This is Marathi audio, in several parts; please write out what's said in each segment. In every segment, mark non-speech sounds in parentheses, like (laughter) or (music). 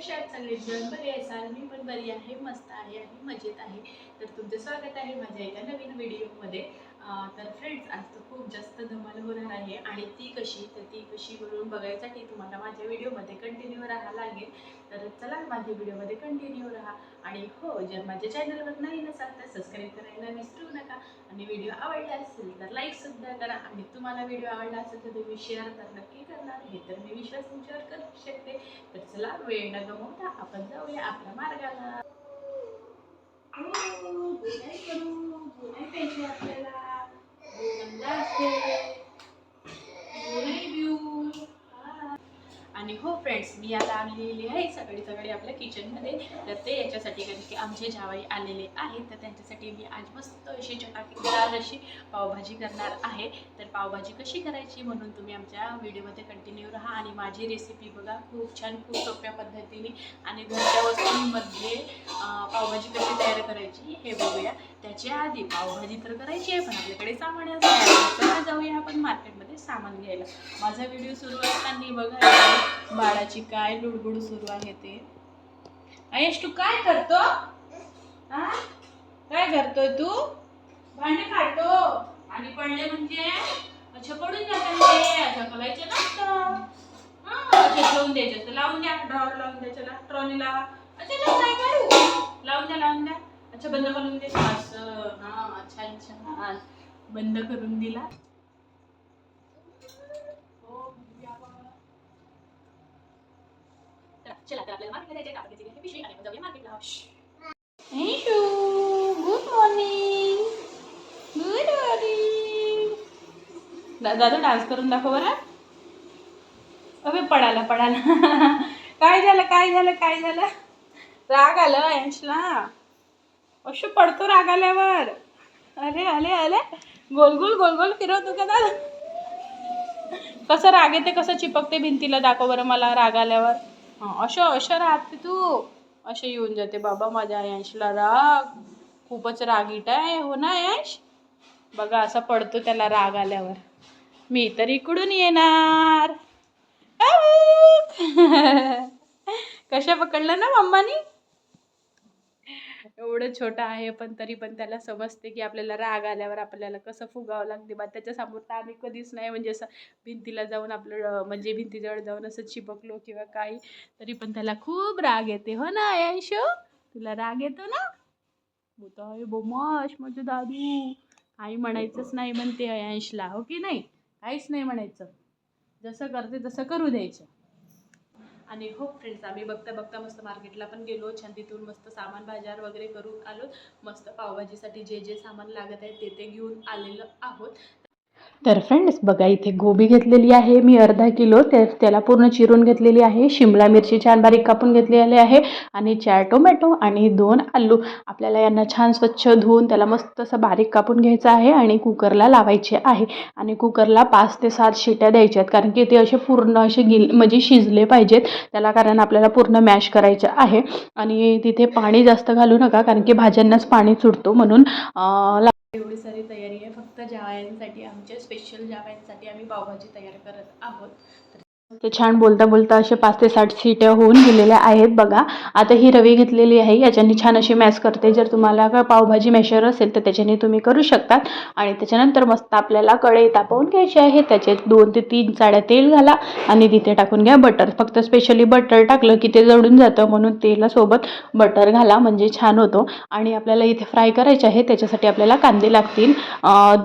कशा आहात सगळे जण बरे असाल मी पण बरी आहे मस्त आहे आणि मजेत आहे. तर तुमचं स्वागत आहे माझ्या एका नवीन व्हिडिओमध्ये तर फ्रेंड्स आज तर खूप जास्त धमाल होणार आहे आणि ती कशी तर ती कशी म्हणून बघायसाठी तुम्हाला माझ्या व्हिडिओमध्ये कंटिन्यू राहा लागेल तर चला माझ्या व्हिडिओमध्ये कंटिन्यू राहा आणि हो जर माझ्या चॅनलवर नाही नसाल तर सबस्क्राईब करायला विसरू नका आणि व्हिडिओ आवडला असेल तर लाईकसुद्धा करा आणि तुम्हाला व्हिडिओ आवडला असेल तर तुम्ही शेअर तर नक्की करणार हे तर मी विश्वास तुमच्यावर करू शकते तर चला वेळ न गमवता आपण जाऊया आपल्या मार्गाला करू, आपल्याला गोगंदा असते आणि हो फ्रेंड्स मी आता आणलेली आहे सकाळी सकाळी आपल्या किचनमध्ये तर ते याच्यासाठी कारण की आमचे जावाई आलेले आहेत तर त्यांच्यासाठी मी आज मस्त अशी चटाकीदार अशी पावभाजी करणार आहे. तर पावभाजी कशी करायची म्हणून तुम्ही आमच्या व्हिडिओमध्ये कंटिन्यू राहा आणि माझी रेसिपी बघा खूप छान खूप सोप्या पद्धतीने आणि घरच्या वस्तूंमध्ये पावभाजी कशी तयार करायची हे बघूया. त्याच्या आधी पावभाजी तर करायची आहे पण आपल्याकडे सामान मार्केटमध्ये घ्यायला. माझा व्हिडिओ सुरू असताना बघा बाळाची काय लुडबुड सुरू आहे ते. अयश तू काय करतो? काय करतोय तू? भांडे काढतो आणि पडले म्हणजे? अच्छा पडून जातात म्हणजे अच्छा करायचे नसतं. द्यायचे. तर लावून द्या. ड्रॉवर लावून द्यायचं ट्रॉलीला अच्छा लावून काय करू? लावून द्या लावून द्या. अच्छा बंद करून दे. असं. हा छान छान. बंद करून दिला हो, या बघा. चला चला, तर आपल्याला मार्केटला जायचंय. कापडाची घ्यायची पिशवी आणि मग जाऊया मार्केटला गुड मॉर्निंग गुड मॉर्निंग दादा डान्स करून दाखव बरं. अबे पडाला पडाला. (laughs) काय झालं काय झालं काय झालं? राग आलं यांशला अशो पडतो राग आल्यावर. अरे अले अले गोल गोल गोल गोल फिरवतो का दादा? कसं राग येते कसं चिपकते भिंतीला दाखव बरं मला राग आल्यावर. अशो अशा राहते तू. असे येऊन जाते बाबा माझ्या यांशला राग. खूपच रागीट आहे हो ना यश बघा असा पडतो त्याला राग आल्यावर. मी तर इकडून येणार. (laughs) कशा पकडलं ना मम्मानी? एवढं छोटं आहे पण तरी पण त्याला समजते की आपल्याला राग आल्यावर आपल्याला कसं फुगावं लागते. बा त्याच्यासमोर तर आम्ही कधीच नाही म्हणजे असं भिंतीला जाऊन आपलं म्हणजे भिंतीजवळ जाऊन असं चिपकलो किंवा काही तरी पण त्याला खूप राग येते. हो ना यशो तुला राग येतो ना? होता बोमाश म्हणजे दादू. काही म्हणायचंच नाही म्हणते अयांशला हो की नाही? काहीच नाही म्हणायचं. जसं करते तसं करू द्यायचं. आणि हो फ्रेंड्स आम्ही बघता बघता मस्त मार्केटला पण गेलो छान तिथून मस्त सामान बाजार वगैरे करून आलो मस्त पावभाजीसाठी जे जे सामान लागत आहे ते ते घेऊन आलेलो आहोत. तर फ्रेंड्स बघा इथे गोबी घेतलेली आहे. मी अर्धा किलो त्या त्याला पूर्ण चिरून घेतलेली आहे. शिमला मिरची छान बारीक कापून घेतलेली आहे. आणि चार टोमॅटो आणि दोन आलू. आपल्याला यांना छान स्वच्छ धुवून त्याला मस्त असं बारीक कापून घ्यायचं आहे आणि कुकरला लावायचे आहे. आणि कुकरला पाच ते सात शिट्या द्यायच्या आहेत कारण की ते असे पूर्ण असे गिल म्हणजे शिजले पाहिजेत. त्याला कारण आपल्याला पूर्ण मॅश करायचं आहे. आणि तिथे पाणी जास्त घालू नका कारण की भाज्यांनाच पाणी सुटतो म्हणून एवढी सारी तयारी आहे. फक्त जावयांसाठी आमच्या स्पेशल जावयांसाठी आम्ही पावभाजी तयार करत आहोत तर ते छान बोलता बोलता असे पाच ते साठ सीट्या होऊन गेलेल्या आहेत बघा. आता ही रवी घेतलेली आहे याच्याने छान अशी मॅश करते. जर तुम्हाला का पावभाजी मॅशर असेल तर त्याच्याने तुम्ही करू शकतात. आणि त्याच्यानंतर मस्त आपल्याला कढई तापवून घ्यायची आहे. त्याच्यात दोन ते तीन चाड्या तेल घाला आणि तिथे टाकून घ्या बटर फक्त स्पेशली बटर टाकलं की ते जळून जातं म्हणून तेलासोबत बटर घाला म्हणजे छान होतो. आणि आपल्याला इथे फ्राय करायचे आहे त्याच्यासाठी आपल्याला कांदे लागतील.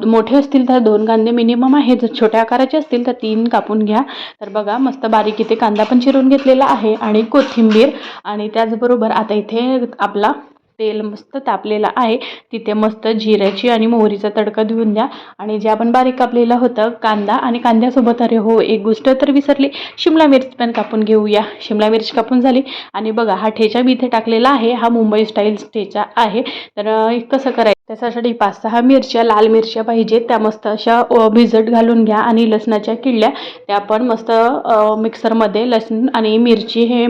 मोठे असतील तर दोन कांदे मिनिमम आहे जर छोट्या आकाराचे असतील तर तीन कापून घ्या. तर बघा मस्त बारीक इथे कांदा पण चिरून घेतलेला आहे आणि कोथिंबीर. आणि त्याचबरोबर आता इथे आपला तेल मस्त तापलेलं आहे. तिथे मस्त जिऱ्याची आणि मोहरीचा तडका देऊन द्या. आणि जे आपण बारीक कापलेलं होतं कांदा आणि कांद्यासोबत अरे हो एक गोष्ट तर विसरली. शिमला मिरच पण कापून घेऊया. शिमला मिरच कापून झाली. आणि बघा हा ठेचा मी इथे टाकलेला आहे. हा मुंबई स्टाईल ठेचा आहे. तर कसं करायचं? त्याच्यासाठी पाच सहा मिरच्या लाल मिरच्या पाहिजेत. त्या मस्त अशा भिजट भिजत घालून घ्या आणि लसणाच्या किडल्या. त्या पण मस्त मिक्सरमध्ये लसूण आणि मिरची हे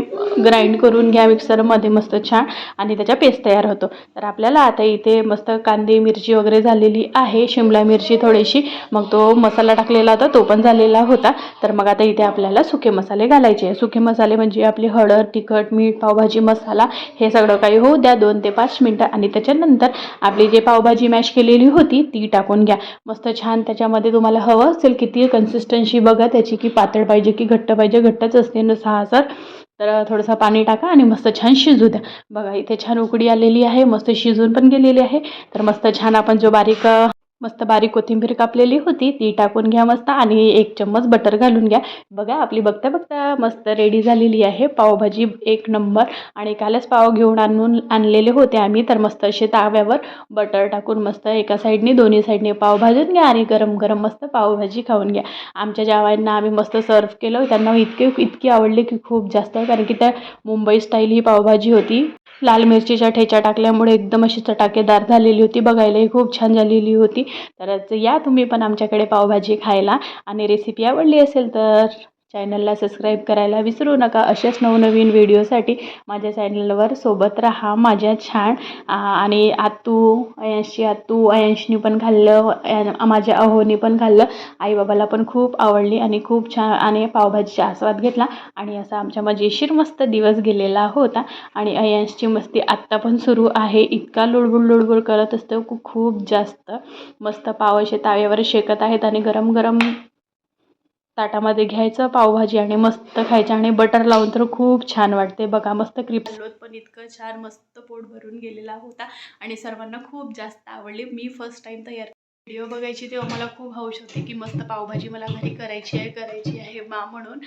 ग्राइंड करून घ्या मिक्सरमध्ये मस्त छान आणि त्याचा पेस्ट तयार होतो. तर आपल्याला आता इथे मस्त कांदे मिरची वगैरे झालेली आहे. शिमला मिरची थोडीशी. मग तो मसाला टाकलेला होता तो पण झालेला होता. तर मग आता इथे आपल्याला सुके मसाले घालायचे सुके मसाले म्हणजे आपली हळद तिखट मीठ पावभाजी मसाला हे सगळं काही होऊ द्या. दोन ते पाच मिनटं आणि त्याच्यानंतर आपली जे पावभाजी मॅश केलेली होती ती टाकून घ्या. मस्त छान त्याच्यामध्ये तुम्हाला हवं असेल किती कन्सिस्टन्सी बघा त्याची की पातळ पाहिजे की घट्ट पाहिजे घट्टच असते न सहा सर तर थोडंसं पाणी टाका आणि मस्त छान शिजू द्या. बघा इथे छान उकडी आलेली आहे मस्त शिजून पण गेलेली आहे. तर मस्त छान आपण जो बारीक मस्त बारीक कोथिंबीर कापलेली होती ती टाकून घ्या मस्त आणि एक चम्मच बटर घालून घ्या. बघा आपली बघता बघता मस्त रेडी झालेली आहे. पावभाजी एक नंबर. आणि कालच पाव घेऊन आणून आणलेले होते आम्ही तर मस्त असे ताव्यावर बटर टाकून मस्त एका साईडने दोन्ही साईडने पाव भाजून घ्या आणि गरम गरम मस्त पावभाजी खाऊन घ्या. आमच्या जावांना आम्ही मस्त सर्व केलं. त्यांना इतके इतकी आवडली की खूप जास्त कारण की त्या मुंबई स्टाईल ही पावभाजी होती. लाल मिरचीच्या ठेचा टाकल्यामुळे एकदम अशी चटाकेदार झालेली होती. बघायलाही खूप छान झालेली होती. तर या तुम्ही पण आमच्याकडे पावभाजी खायला आणि रेसिपी आवडली असेल तर चॅनलला सबस्क्राईब करायला विसरू नका. अशाच नवनवीन व्हिडिओसाठी माझ्या चॅनलवर सोबत राहा. माझ्या छान आणि आतू अयांशी आतू अयांशीनी पण खाल्लं माझ्या अहोनी पण खाल्लं. आईबाबाला पण खूप आवडली आणि खूप छान आणि पावभाजीचा आस्वाद घेतला. आणि असा आमच्या मजेशीर मस्त दिवस गेलेला होता. आणि अयांशची मस्ती आत्ता पण सुरू आहे. इतका लुडबुड लुडबुड करत असतो. खूप खूप जास्त मस्त पाव असे ताव्यावर शेकत आहेत आणि गरम गरम ताटामध्ये घ्यायचं पावभाजी आणि मस्त खायचं आणि बटर लावून तर खूप छान वाटते. बघा मस्त क्रिप पण इतकं छान मस्त पोट भरून गेलेला होता आणि सर्वांना खूप जास्त आवडली. मी फर्स्ट टाईम तयार व्हिडिओ बघायची तेव्हा मला खूप हौश होती की मस्त पावभाजी मला घरी करायची आहे करायची आहे मा म्हणून.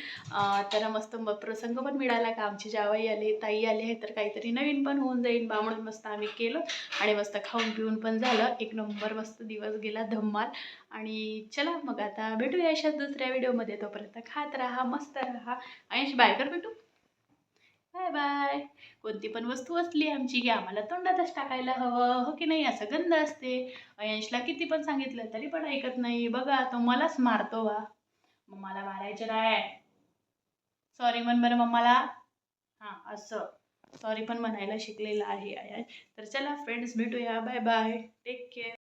त्यांना मस्त प्रसंग पण मिळाला का? आमची जावाई आले ताई आले आहे तर काहीतरी नवीन पण होऊन जाईल बा म्हणून मस्त आम्ही केलं. आणि मस्त खाऊन पिऊन पण झालं. एक नंबर मस्त दिवस गेला धम्माल. आणि चला मग आता भेटूया अशाच दुसऱ्या व्हिडिओमध्ये. तोपर्यंत खात राहा मस्त राहा. आणि बाय कर भेटू बाय बाय. कोणती पण वस्तू असली आमची की आम्हाला तोंडातच टाकायला हवं. हो की नाही? असं गंध असते. अयंशला किती पण सांगितलं तरी पण ऐकत नाही. बघा तो मलाच मारतो वा मम्माला मारायचं नाही सॉरी म्हण बरं मम्माला. हां असं. सॉरी पण म्हणायला शिकलेलं आहे अयंश तर चला फ्रेंड्स भेटूया. Bye bye take care